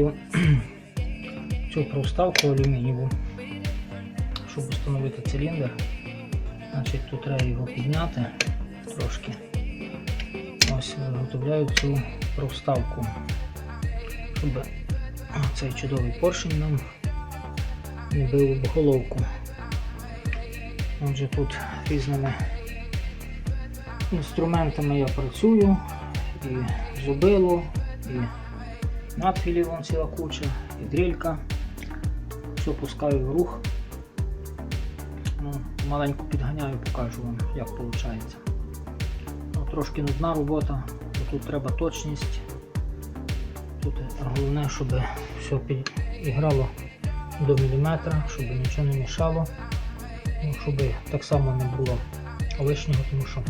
Підганяю цю проставку алюмінієву, щоб встановити циліндр. Значить, тут треба його підняти трошки. Ось виготовляю цю проставку, щоб цей чудовий поршень нам не бив об головку. Отже, тут різними інструментами я працюю, і зубило, і надфілів вон ціла куча, і дрілька. Все пускаю в рух. Ну, маленько підганяю, покажу вам, як виходить. Ну, трошки нудна робота, бо тут треба точність. Тут головне, щоб все підіграло до міліметра, щоб нічого не мішало, ну, щоб так само не було лишнього, тому що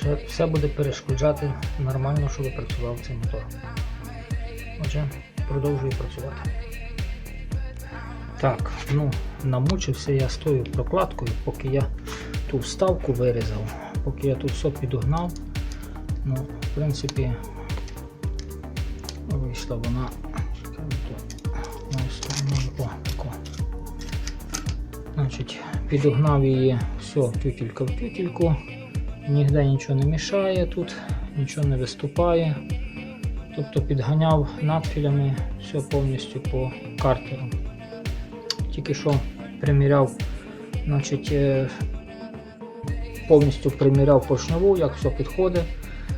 це все буде перешкоджати нормально, щоб працював цей мотор. Отже, продовжую працювати. Так, ну, намучився я з тою прокладкою, поки я ту вставку вирізав, поки я тут все підогнав. Ну, в принципі, вийшла вона. Значить, підогнав її все тютілька в тютільку. Ніде нічого не мішає тут, нічого не виступає. Тобто підганяв надфілями все повністю по картеру. Тільки що приміряв, значить, е, повністю приміряв поршневу, як все підходить.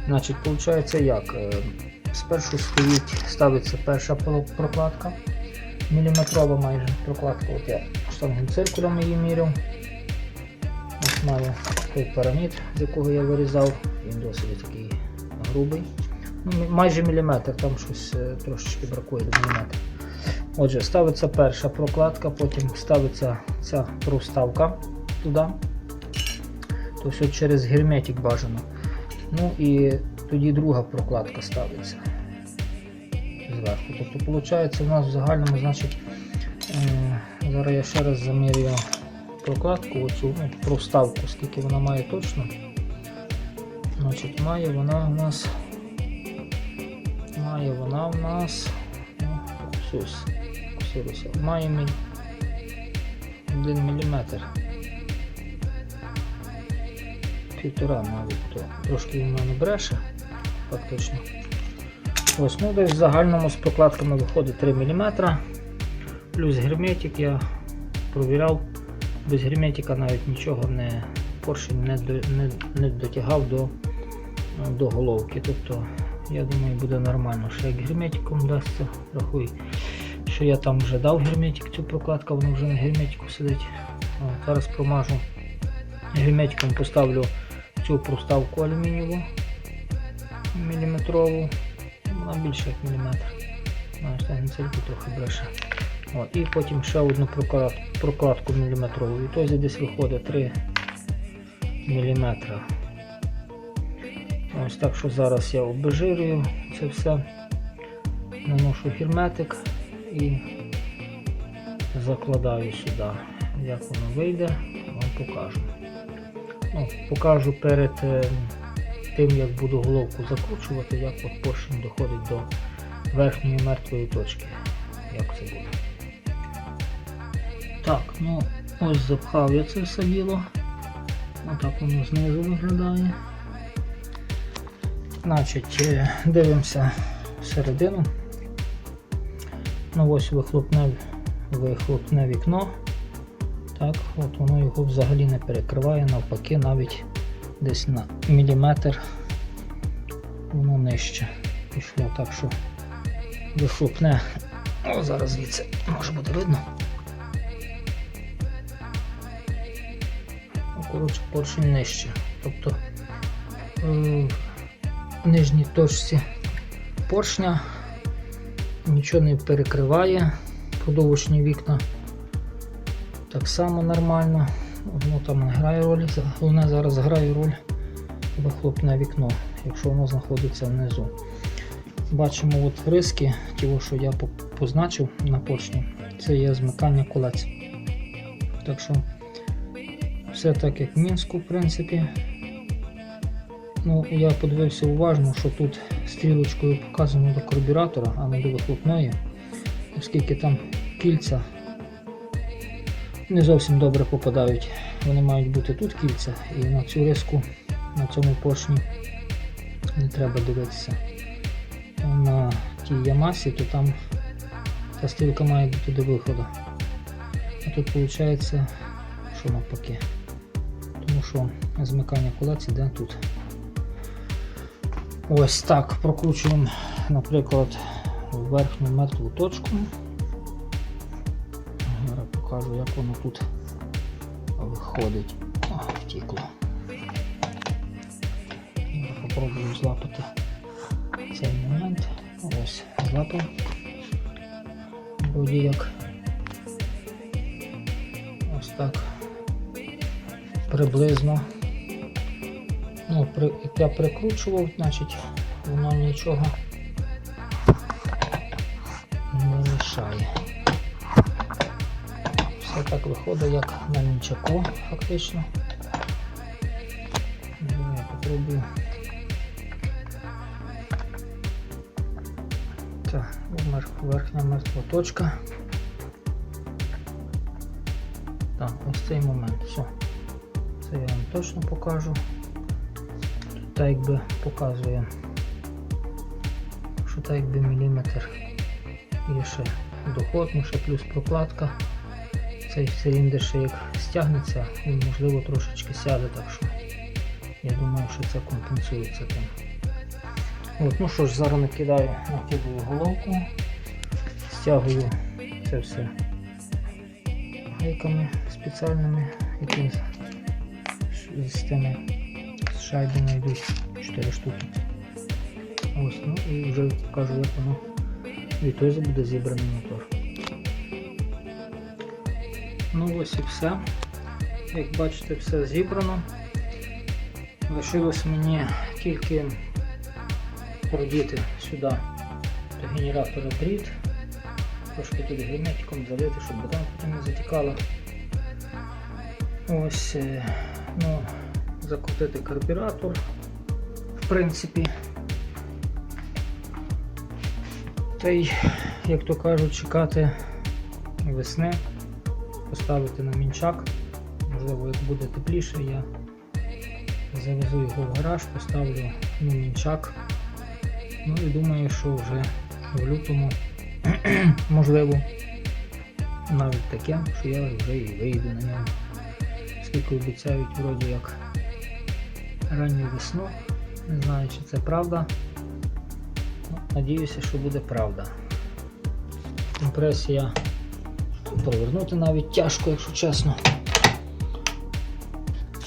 Значить, виходить як? Е, Спершу стоїть, ставиться перша прокладка, міліметрова майже прокладка. От я штангим циркулем її міряв. Ось маю той парамід, з якого я вирізав, він досить такий грубий. Майже міліметр, там щось е, трошечки бракує до міліметра. Отже, ставиться перша прокладка, потім ставиться ця проставка туди. То все через герметик бажано. Ну і тоді друга прокладка ставиться зверху. Тобто, виходить, у нас в загальному, значить, е, зараз я ще раз замірюю прокладку, оцю ну, проставку, скільки вона має точно. Значить, має вона у нас. Має вона в нас. Має міль... 1 мм. Півтора навіть, то трошки він мене бреше, фактично. Ось, ну десь в загальному з прокладками виходить 3 мм. Плюс герметик я провіряв. Без герметика навіть нічого не поршень не, не, не дотягав до, до головки. Тобто, я думаю, буде нормально. Ще як герметиком вдасться, рахуй, що я там вже дав герметик, цю прокладку, воно вже на герметику сидить. О, зараз промажу герметиком поставлю цю проставку алюмінієву міліметрову. Вона більше як міліметр. Знаєш, трохи бреше. О, і потім ще одну проклад, прокладку міліметрову. І тоді десь виходить 3 мм. Ось так що зараз я обезжирюю це все, наношу герметик і закладаю сюди. Як воно вийде, вам покажу. Ну, покажу перед е, тим, як буду головку закручувати, як от поршень доходить до верхньої мертвої точки. Як це буде. Так, ну ось запхав я це все діло. Отак воно знизу виглядає. Значить, е, дивимося всередину. Ну ось вихлопне, вихлопне вікно. Так, от воно його взагалі не перекриває, навпаки, навіть десь на міліметр воно нижче пішло, так що вихлопне. О, зараз звідси може буде видно. Коротше, поршень нижче. Тобто е, нижній точці поршня нічого не перекриває, подовочні вікна так само нормально. Воно там не грає роль, головне зараз грає роль вихлопне вікно, якщо воно знаходиться внизу. Бачимо от риски, ті, що я позначив на поршні, це є змикання колець. Так що все так як в Мінську, в принципі. Ну, я подивився уважно, що тут стрілочкою показано до карбюратора, а не до вихлопної, оскільки там кільця не зовсім добре попадають. Вони мають бути тут кільця, і на цю риску на цьому поршні не треба дивитися. На тій Ямасі, то там та стрілка має бути до виходу. А тут виходить, що навпаки. Тому що змикання колець іде тут. Ось так прокручуємо, наприклад, верхню мертву точку. Зараз покажу, як воно тут виходить. О, втікло. Зараз Попробую злапати цей момент. Ось, злапав. Як ось так приблизно. Ну, при, я прикручував, значить воно нічого не мішає. Все так виходить, як на мінчаку, фактично. Ну, Я попробую. Так, верхня мертва точка. Так, ось цей момент. Все. Це я вам точно покажу. Так якби показує, що так якби міліметр є ще доход, ну плюс прокладка. Цей циліндр ще як стягнеться, він можливо трошечки сяде, так що я думаю, що це компенсується тим. От, ну що ж, зараз накидаю, накидаю головку, стягую це все гайками спеціальними, з, з тими з шайбами йдуть 4 штуки. Ось, ну і вже покажу, як воно відтоді буде зібраний мотор. Ну ось і все. Як бачите, все зібрано. Лишилось мені тільки продіти сюди до генератора дріт, трошки тут герметиком залити, щоб вода потім не затікала. Ось, е, ну, закрутити карбюратор, в принципі. Та й, як то кажуть, чекати весни, поставити на мінчак. Можливо, як буде тепліше, я завезу його в гараж, поставлю на мінчак. Ну і думаю, що вже в лютому можливо навіть таке, що я вже і вийду на ньому. Скільки обіцяють вроді як ранню весну. Не знаю, чи це правда. Ну, Надіюся, що буде правда. Компресія провернути навіть тяжко, якщо чесно.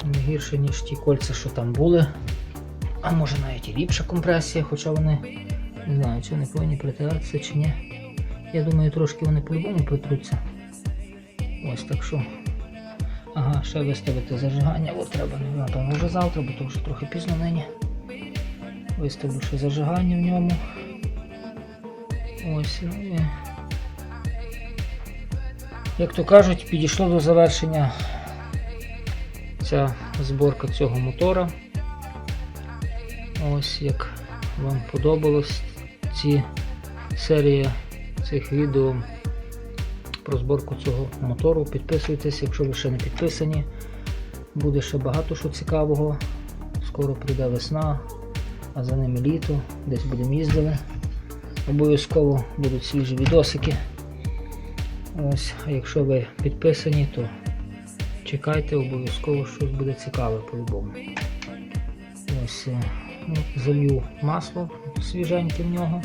Не гірше, ніж ті кольця, що там були. А може навіть і ліпша компресія, хоча вони не знаю, чи вони повинні притиратися чи ні. Я думаю, трошки вони по-любому притруться. Ось так що. Ага, ще виставити зажигання. От треба, напевно, вже завтра, бо то вже трохи пізно нині. Виставлю ще зажигання в ньому. Ось, ну і. Як то кажуть, підійшло до завершення ця зборка цього мотора. Ось як вам подобалось ці серія цих відео про зборку цього мотору. Підписуйтесь, якщо ви ще не підписані. Буде ще багато що цікавого. Скоро прийде весна, а за ними літо, десь будемо їздили. Обов'язково будуть свіжі відосики. Ось, а якщо ви підписані, то чекайте, обов'язково щось буде цікаве по-любому. Ось, е, ну, залью масло свіженьке в нього.